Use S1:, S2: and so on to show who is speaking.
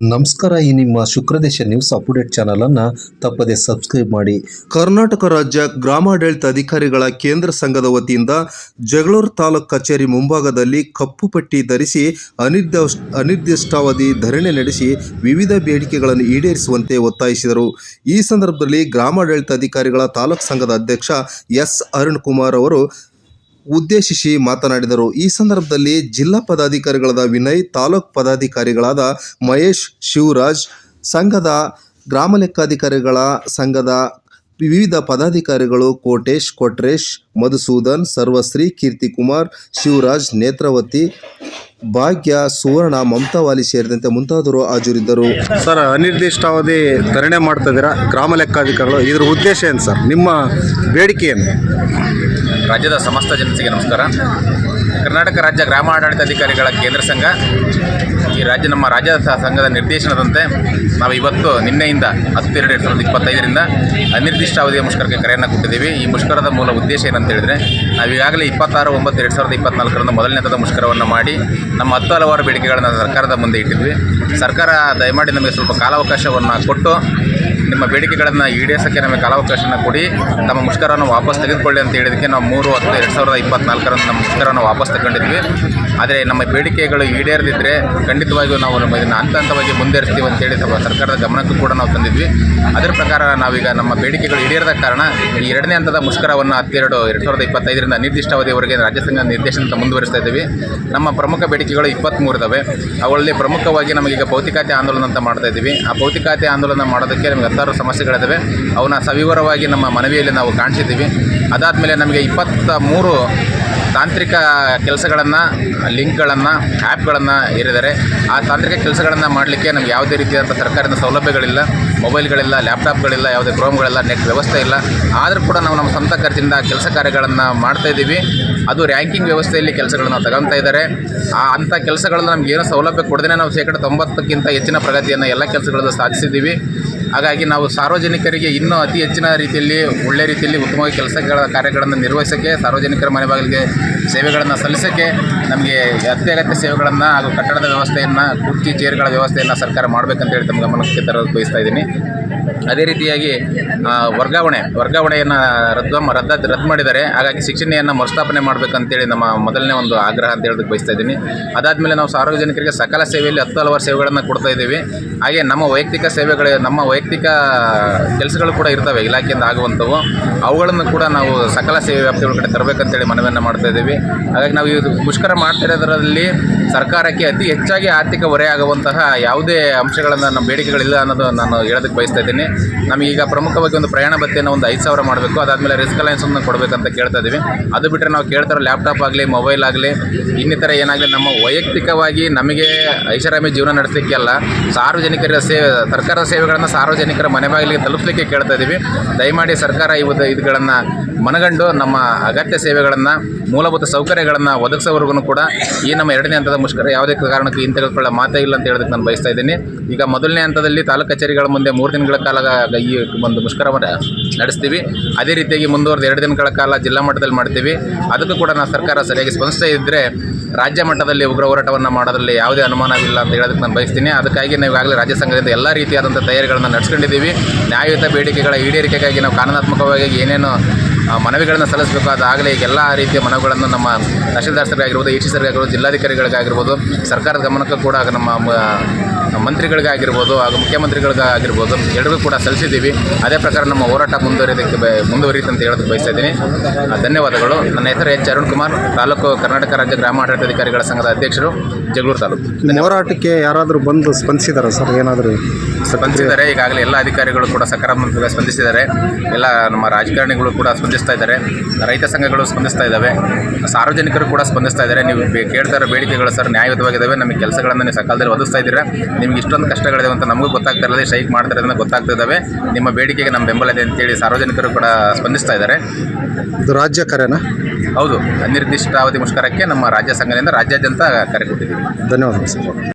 S1: ನಮಸ್ಕಾರ ಈ ನಿಮ್ಮ ಶುಕ್ರದೇಶ ನ್ಯೂಸ್ ಅಪ್ಡೇಟ್ ಚಾನಲ್ ಅನ್ನ ತಪ್ಪದೆ ಸಬ್ಸ್ಕ್ರೈಬ್ ಮಾಡಿ. ಕರ್ನಾಟಕ ರಾಜ್ಯ ಗ್ರಾಮಾಡಳಿತ ಅಧಿಕಾರಿಗಳ ಕೇಂದ್ರ ಸಂಘದ ವತಿಯಿಂದ ಜಗಳೂರು ತಾಲೂಕ್ ಕಚೇರಿ ಮುಂಭಾಗದಲ್ಲಿ ಕಪ್ಪು ಪಟ್ಟಿ ಧರಿಸಿ ಅನಿರ್ದಿಷ್ಟ ಅನಿರ್ದಿಷ್ಟಾವಧಿ ಧರಣಿ ನಡೆಸಿ ವಿವಿಧ ಬೇಡಿಕೆಗಳನ್ನು ಈಡೇರಿಸುವಂತೆ ಒತ್ತಾಯಿಸಿದರು. ಈ ಸಂದರ್ಭದಲ್ಲಿ ಗ್ರಾಮಾಡಳಿತ ಅಧಿಕಾರಿಗಳ ತಾಲೂಕ್ ಸಂಘದ ಅಧ್ಯಕ್ಷ ಎಸ್ ಅರುಣ್ ಕುಮಾರ್ ಅವರು ಉದ್ದೇಶಿಸಿ ಮಾತನಾಡಿದರು. ಈ ಸಂದರ್ಭದಲ್ಲಿ ಜಿಲ್ಲಾ ಪದಾಧಿಕಾರಿಗಳಾದ ವಿನಯ್, ತಾಲೂಕ್ ಪದಾಧಿಕಾರಿಗಳಾದ ಮಹೇಶ್, ಶಿವರಾಜ್, ಸಂಘದ ಗ್ರಾಮ ಲೆಕ್ಕಾಧಿಕಾರಿಗಳ ಸಂಘದ ವಿವಿಧ ಪದಾಧಿಕಾರಿಗಳು ಕೋಟೇಶ್, ಕೊಟ್ರೇಶ್, ಮಧುಸೂದನ್, ಸರ್ವಶ್ರೀ, ಕೀರ್ತಿಕುಮಾರ್, ಶಿವರಾಜ್, ನೇತ್ರಾವತಿ, ಭಾಗ್ಯ, ಸುವರ್ಣ ಮಮತಾವಾಲಿ ಸೇರಿದಂತೆ ಮುಂತಾದವರು ಹಾಜರಿದ್ದರು.
S2: ಸರ್, ಅನಿರ್ದಿಷ್ಟಾವಧಿ ಧರಣಿ ಮಾಡ್ತಾ ಇದ್ದೀರಾ ಗ್ರಾಮ ಲೆಕ್ಕಾಧಿಕಾರಿಗಳು? ಇದ್ರ ಉದ್ದೇಶ ಏನು ಸರ್? ನಿಮ್ಮ ಬೇಡಿಕೆ ಏನು?
S3: ರಾಜ್ಯದ ಸಮಸ್ತ ಜನತೆಗೆ ನಮಸ್ಕಾರ. ಕರ್ನಾಟಕ ರಾಜ್ಯ ಗ್ರಾಮ ಆಡಳಿತಾಧಿಕಾರಿಗಳ ಕೇಂದ್ರ ಸಂಘ, ಈ ರಾಜ್ಯ ನಮ್ಮ ರಾಜ್ಯದ ಸಂಘದ ನಿರ್ದೇಶನದಂತೆ ನಾವು ಇವತ್ತು ನಿನ್ನೆಯಿಂದ ಹತ್ತು ಎರಡು ಸಾವಿರದ ಇಪ್ಪತ್ತೈದರಿಂದ ಅನಿರ್ದಿಷ್ಟ ಅವಧಿಯ ಮುಷ್ಕರಕ್ಕೆ ಕರೆಯನ್ನು ಕೊಟ್ಟಿದ್ದೀವಿ. ಈ ಮುಷ್ಕರದ ಮೂಲ ಉದ್ದೇಶ ಏನಂತ ಹೇಳಿದರೆ, ನಾವು ಈಗಾಗಲೇ ಇಪ್ಪತ್ತಾರು, ಒಂಬತ್ತು, ಎರಡು ಸಾವಿರದ ಇಪ್ಪತ್ನಾಲ್ಕರಂದು ಮೊದಲನೇ ಹಂತದ ಮುಷ್ಕರವನ್ನು ಮಾಡಿ ನಮ್ಮ ಹತ್ತು ಹಲವಾರು ಬೇಡಿಕೆಗಳನ್ನು ಸರ್ಕಾರದ ಮುಂದೆ ಇಟ್ಟಿದ್ವಿ. ಸರ್ಕಾರ ದಯಮಾಡಿ ನಮಗೆ ಸ್ವಲ್ಪ ಕಾಲಾವಕಾಶವನ್ನು ಕೊಟ್ಟು ನಿಮ್ಮ ಬೇಡಿಕೆಗಳನ್ನು ಈಡೇರಿಸೋಕ್ಕೆ ನಮಗೆ ಕಾಲಾವಕಾಶನ ಕೊಡಿ. ನಮ್ಮ ಮುಷ್ಕರವನ್ನು ವಾಪಸ್ ತೆಗೆದುಕೊಳ್ಳಿ ಅಂತ ಹೇಳಿದಕ್ಕೆ ನಾವು ಮೂರು ಹತ್ತು ಎರಡು ಸಾವಿರದ ಇಪ್ಪತ್ನಾಲ್ಕರಂದು ನಮ್ಮ ಮುಷ್ಕರವನ್ನು ವಾಪಸ್ ತಗೊಂಡಿದ್ವಿ ಆದರೆ ನಮ್ಮ ಬೇಡಿಕೆಗಳು ಈಡೇರದಿದ್ದರೆ ಖಂಡಿತವಾಗಿಯೂ ನಾವು ನಮ್ಮ ಇದನ್ನು ಹಂತ ಹಂತವಾಗಿ ಮುಂದುವರಿಸ್ತೀವಿ ಅಂತೇಳಿ ಸರ್ಕಾರದ ಗಮನಕ್ಕೂ ಕೂಡ ನಾವು ತಂದಿದ್ವಿ. ಅದರ ಪ್ರಕಾರ ನಾವೀಗ ನಮ್ಮ ಬೇಡಿಕೆಗಳು ಈಡೇರದ ಕಾರಣ ಈ ಎರಡನೇ ಹಂತದ ಮುಷ್ಕರವನ್ನು ಹತ್ತೆರಡು ಎರಡು ಸಾವಿರದ ಇಪ್ಪತ್ತೈದರಿಂದ ಅನಿರ್ದಿಷ್ಟಾವಧಿಯವರೆಗೆ ರಾಜ್ಯ ಸಂಘ ನಿರ್ದೇಶನ ಮುಂದುವರಿಸ್ತಾ ಇದ್ದೀವಿ. ನಮ್ಮ ಪ್ರಮುಖ ಬೇಡಿಕೆಗಳು ಇಪ್ಪತ್ತ್ಮೂರು ಇದ್ದಾವೆ ಅವುಗಳಲ್ಲಿ ಪ್ರಮುಖವಾಗಿ ನಮಗೀಗ ಭೌತಿಕಾತೆ ಆಂದೋಲನ ಅಂತ ಮಾಡ್ತಾ ಇದ್ದೀವಿ. ಆ ಭೌತಿಕಾತೆ ಆಂದೋಲನ ಮಾಡೋದಕ್ಕೆ ನಮಗೆ ಹತ್ತಾರು ಸಮಸ್ಯೆಗಳಿದ್ದಾವೆ ಅವನ್ನ ಸವಿವರವಾಗಿ ನಮ್ಮ ಮನವಿಯಲ್ಲಿ ನಾವು ಕಾಣಿಸಿದ್ದೀವಿ. ಅದಾದಮೇಲೆ ನಮಗೆ ಇಪ್ಪತ್ತ ಮೂರು ತಾಂತ್ರಿಕ ಕೆಲಸಗಳನ್ನು, ಲಿಂಕ್ಗಳನ್ನು, ಆ್ಯಪ್ಗಳನ್ನು ಏರಿದ್ದಾರೆ. ಆ ತಾಂತ್ರಿಕ ಕೆಲಸಗಳನ್ನು ಮಾಡಲಿಕ್ಕೆ ನಮ್ಗೆ ಯಾವುದೇ ರೀತಿಯಾದಂಥ ಸರ್ಕಾರದ ಸೌಲಭ್ಯಗಳಿಲ್ಲ, ಮೊಬೈಲ್ಗಳಿಲ್ಲ, ಲ್ಯಾಪ್ಟಾಪ್ಗಳಿಲ್ಲ, ಯಾವುದೇ ಕ್ರೋಮ್ಗಳಿಲ್ಲ, ನೆಟ್ ವ್ಯವಸ್ಥೆ ಇಲ್ಲ. ಆದರೂ ಕೂಡ ನಾವು ನಮ್ಮ ಸ್ವಂತ ಖರ್ಚಿಂದ ಕೆಲಸ ಕಾರ್ಯಗಳನ್ನು ಮಾಡ್ತಾ ಇದ್ದೀವಿ. ಅದು ರ್ಯಾಂಕಿಂಗ್ ವ್ಯವಸ್ಥೆಯಲ್ಲಿ ಕೆಲಸಗಳನ್ನು ತಗೊತಾ ಇದ್ದಾರೆ. ಆ ಅಂಥ ಕೆಲಸಗಳನ್ನು ಏನೋ ಸೌಲಭ್ಯ ಕೊಡದೇ ನಾವು ಶೇಕಡ ತೊಂಬತ್ತಕ್ಕಿಂತ ಹೆಚ್ಚಿನ ಪ್ರಗತಿಯನ್ನು ಎಲ್ಲ ಕೆಲಸಗಳನ್ನು ಸಾಧಿಸಿದ್ದೀವಿ. ಹಾಗಾಗಿ ನಾವು ಸಾರ್ವಜನಿಕರಿಗೆ ಇನ್ನೂ ಅತಿ ಹೆಚ್ಚಿನ ರೀತಿಯಲ್ಲಿ, ಒಳ್ಳೆ ರೀತಿಯಲ್ಲಿ ಉತ್ತಮವಾಗಿ ಕೆಲಸಗಳ ಕಾರ್ಯಗಳನ್ನು ನಿರ್ವಹಿಸೋಕ್ಕೆ ಸಾರ್ವಜನಿಕರ ಮನೆ ಬಾಗಿಲಿಗೆ ಸೇವೆಗಳನ್ನು ಸಲ್ಲಿಸೋಕ್ಕೆ ನಮಗೆ ಅತ್ಯಗತ್ಯ ಸೇವೆಗಳನ್ನು ಹಾಗೂ ಕಟ್ಟಡದ ವ್ಯವಸ್ಥೆಯನ್ನು, ಕುರ್ಚಿ, ಚೇರ್ಗಳ ವ್ಯವಸ್ಥೆಯನ್ನು ಸರ್ಕಾರ ಮಾಡಬೇಕಂತೇಳಿ ತಮ್ಮ ಗಮನಕ್ಕೆ ತರಲು ಬಯಸ್ತಾ ಇದ್ದೀನಿ. ಅದೇ ರೀತಿಯಾಗಿ ವರ್ಗಾವಣೆ, ವರ್ಗಾವಣೆಯನ್ನು ರದ್ದು ರದ್ದ, ರದ್ದು ಮಾಡಿದ್ದಾರೆ. ಹಾಗಾಗಿ ಶಿಕ್ಷಣೆಯನ್ನು ಮರುಸ್ಥಾಪನೆ ಮಾಡಬೇಕಂತೇಳಿ ನಮ್ಮ ಮೊದಲನೇ ಒಂದು ಆಗ್ರಹ ಅಂತ ಹೇಳೋದಕ್ಕೆ ಬಯಸ್ತಾ ಇದ್ದೀನಿ. ಅದಾದಮೇಲೆ ನಾವು ಸಾರ್ವಜನಿಕರಿಗೆ ಸಕಲ ಸೇವೆಯಲ್ಲಿ ಹತ್ತು ಹಲವಾರು ಸೇವೆಗಳನ್ನು ಕೊಡ್ತಾ ಇದ್ದೀವಿ. ಹಾಗೆ ನಮ್ಮ ವೈಯಕ್ತಿಕ ಸೇವೆಗಳು, ನಮ್ಮ ವೈಯಕ್ತಿಕ ಕೆಲಸಗಳು ಕೂಡ ಇರ್ತವೆ, ಇಲಾಖೆಯಿಂದ ಆಗುವಂಥವು. ಅವುಗಳನ್ನು ಕೂಡ ನಾವು ಸಕಲ ಸೇವೆ ವ್ಯಾಪ್ತಿ ಒಳಗಡೆ ತರಬೇಕಂತೇಳಿ ಮನವಿಯನ್ನು ಮಾಡ್ತಾ ಇದ್ದೀವಿ. ಹಾಗಾಗಿ ನಾವು ಇದು ಮುಷ್ಕರ ಮಾಡ್ತಿರೋದರಲ್ಲಿ ಸರ್ಕಾರಕ್ಕೆ ಅತಿ ಹೆಚ್ಚಾಗಿ ಆರ್ಥಿಕ ಹೊರೆ ಆಗುವಂತಹ ಯಾವುದೇ ಅಂಶಗಳನ್ನು ನಮ್ಮ ಬೇಡಿಕೆಗಳಿಲ್ಲ ಅನ್ನೋದು ನಾನು ಹೇಳೋದಕ್ಕೆ ಬಯಸ್ತಾ ಇದ್ದೀನಿ. ನಮಗೀಗ ಪ್ರಮುಖವಾಗಿ ಒಂದು ಪ್ರಯಾಣ ಭತ್ಯೆಯನ್ನು ಒಂದು ಐದು ಸಾವಿರ ಮಾಡಬೇಕು. ಅದಾದಮೇಲೆ ರಿಸ್ಕ್ ಅಲಯನ್ಸನ್ನು ಕೊಡಬೇಕಂತ ಕೇಳ್ತಾ ಇದ್ದೀವಿ ಅದು ಬಿಟ್ಟರೆ ನಾವು ಕೇಳ್ತಾರೋ ಲ್ಯಾಪ್ಟಾಪ್ ಆಗಲಿ ಮೊಬೈಲ್ ಆಗಲಿ, ಇನ್ನಿತರ ಏನಾಗಲಿ ನಮ್ಮ ವೈಯಕ್ತಿಕವಾಗಿ ನಮಗೆ ಐಷಾರಾಮಿ ಜೀವನ ನಡೆಸಲಿಕ್ಕೆ ಅಲ್ಲ, ಸಾರ್ವಜನಿಕರ ಸೇವೆ, ಸರ್ಕಾರದ ಸೇವೆಗಳನ್ನು ಸಾರ್ವಜನಿಕರ ಮನೆ ಬಾಗಿಲಿಗೆ ತಲುಪಲಿಕ್ಕೆ ಕೇಳ್ತಾ ಇದ್ದೀವಿ ದಯಮಾಡಿ ಸರ್ಕಾರ ಇವು ಇದುಗಳನ್ನು ಮನಗಂಡು ನಮ್ಮ ಅಗತ್ಯ ಸೇವೆಗಳನ್ನು, ಮೂಲಭೂತ ಸೌಕರ್ಯಗಳನ್ನು ಒದಗಿಸೋವರೆಗೂ ಕೂಡ ಈ ನಮ್ಮ ಎರಡನೇ ಹಂತದ ಮುಷ್ಕರ ಯಾವುದೇ ಕಾರಣಕ್ಕೂ ಹಿಂತೆಗೆದುಕೊಳ್ಳೋ ಮಾತೇ ಇಲ್ಲ ಅಂತ ಹೇಳೋದಕ್ಕೆ ನಾನು ಬಯಸ್ತಾ ಇದ್ದೀನಿ. ಈಗ ಮೊದಲನೇ ಹಂತದಲ್ಲಿ ತಾಲೂಕು ಕಚೇರಿಗಳ ಮುಂದೆ ಮೂರು ದಿನಗಳ ಕಾಲ ಈ ಒಂದು ಮುಷ್ಕರವನ್ನು ನಡೆಸ್ತೀವಿ. ಅದೇ ರೀತಿಯಾಗಿ ಮುಂದುವರೆದ ಎರಡು ದಿನಗಳ ಕಾಲ ಜಿಲ್ಲಾ ಮಟ್ಟದಲ್ಲಿ ಮಾಡ್ತೀವಿ. ಅದಕ್ಕೂ ಕೂಡ ನಾವು ಸರ್ಕಾರ ಸರಿಯಾಗಿ ಸ್ಪಂದಿಸ್ತಾ ಇದ್ದರೆ ರಾಜ್ಯ ಮಟ್ಟದಲ್ಲಿ ಉಗ್ರ ಹೋರಾಟವನ್ನು ಮಾಡೋದ್ರಲ್ಲಿ ಯಾವುದೇ ಅನುಮಾನವಿಲ್ಲ ಅಂತ ಹೇಳೋದಕ್ಕೆ ನಾನು ಬಯಸ್ತೀನಿ. ಅದಕ್ಕಾಗಿ ನಾವು ಈಗಾಗಲೇ ರಾಜ್ಯ ಸಂಘದಿಂದ ಎಲ್ಲ ರೀತಿಯಾದಂಥ ತಯಾರಿಗಳನ್ನು ನಡೆಸ್ಕೊಂಡಿದ್ದೀವಿ. ನ್ಯಾಯಯುತ ಬೇಡಿಕೆಗಳ ಈಡೇರಿಕೆಗಾಗಿ ನಾವು ಕಾನೂನಾತ್ಮಕವಾಗಿ ಏನೇನು ಮನವಿಗಳನ್ನು ಸಲ್ಲಿಸಬೇಕು. ಅದಾಗಲೇ ಈಗ ಎಲ್ಲ ರೀತಿಯ ಮನವಿಗಳನ್ನು ನಮ್ಮ ತಹಶೀಲ್ದಾರ್ ಸರ್ಗಾಗಿರ್ಬೋದು, ಎ ಸಿ ಸರ್ಗಾಗಿರ್ಬೋದು, ಜಿಲ್ಲಾಧಿಕಾರಿಗಳಿಗಾಗಿರ್ಬೋದು, ಸರ್ಕಾರದ ಗಮನಕ್ಕೂ ಕೂಡ ನಮ್ಮ ಮಂತ್ರಿಗಳಿಗಾಗಿರ್ಬೋದು ಹಾಗೂ ಮುಖ್ಯಮಂತ್ರಿಗಳಿಗಾಗಿರ್ಬೋದು ಎರಡೂ ಕೂಡ ಸಲ್ಲಿಸಿದ್ದೀವಿ. ಅದೇ ಪ್ರಕಾರ ನಮ್ಮ ಹೋರಾಟ ಮುಂದುವರಿಯೋದಕ್ಕೆ ಬ ಮುಂದುವರಿಯುತ್ತೆ ಅಂತ ಹೇಳೋದಕ್ಕೆ ಬಯಸ್ತಾ ಇದ್ದೀನಿ. ಧನ್ಯವಾದಗಳು. ನನ್ನ ಹೆಸರು ಎಚ್ ಅರುಣ್ ಕುಮಾರ್ ತಾಲೂಕು ಕರ್ನಾಟಕ ರಾಜ್ಯ ಗ್ರಾಮ ಆಡಳಿತಾಧಿಕಾರಿಗಳ ಸಂಘದ ಅಧ್ಯಕ್ಷರು ಜಗಳೂರು ತಾಲೂಕು.
S2: ಹೋರಾಟಕ್ಕೆ ಯಾರಾದರೂ ಬಂದು ಸ್ಪಂದಿಸಿದಾರ ಸರ್? ಏನಾದರೂ
S3: ಸ್ಪಂದಿಸಿದ್ದಾರೆ. ಈಗಾಗಲೇ ಎಲ್ಲ ಅಧಿಕಾರಿಗಳು ಕೂಡ ಸಕಾರಾತ್ಮಕವಾಗಿ ಸ್ಪಂದಿಸಿದ್ದಾರೆ. ಎಲ್ಲ ನಮ್ಮ ರಾಜಕಾರಣಿಗಳು ಕೂಡ ಸ್ಪಂದಿಸ್ತಾ ಇದ್ದಾರೆ. ರೈತ ಸಂಘಗಳು ಸ್ಪಂದಿಸ್ತಾ ಇದ್ದಾವೆ. ಸಾರ್ವಜನಿಕರು ಕೂಡ ಸ್ಪಂದಿಸ್ತಾ ಇದ್ದಾರೆ. ನೀವು ಬೇ- ಕೇಳ್ತಾ ಇರೋ ಬೇಡಿಕೆಗಳು ಸರ್ ನ್ಯಾಯಯುತವಾಗಿದ್ದಾವೆ. ನಮಗೆ ಕೆಲಸಗಳನ್ನು ನೀವು ಸಕಾಲದಲ್ಲಿ ಒದಗಿಸ್ತಾ ಇದ್ದೀರಾ. ನಿಮ್ಗೆ ಇಷ್ಟೊಂದು ಕಷ್ಟಗಳಿದೆ ಅಂತ ನಮಗೂ ಗೊತ್ತಾಗ್ತಾ ಇರೋದೇ ಸ್ಟ್ರೈಕ್ ಮಾಡ್ತಾ ಇರೋದನ್ನ ಗೊತ್ತಾಗ್ತಾ ಇದ್ದಾವೆ. ನಿಮ್ಮ ಬೇಡಿಕೆಗೆ ನಮ್ಮ ಬೆಂಬಲ ಇದೆ ಅಂತೇಳಿ ಸಾರ್ವಜನಿಕರು ಕೂಡ ಸ್ಪಂದಿಸ್ತಾ ಇದ್ದಾರೆ.
S2: ಇದು ರಾಜ್ಯ ಕರೆನಾ?
S3: ಹೌದು ಅನಿರ್ದಿಷ್ಟ ಅವಧಿ ಮುಷ್ಕರಕ್ಕೆ ನಮ್ಮ ರಾಜ್ಯ ಸಂಘದಿಂದ ರಾಜ್ಯಾದ್ಯಂತ ಕರೆ ಕೊಟ್ಟಿದ್ದೀವಿ.
S2: ಧನ್ಯವಾದಗಳು ಸರ್.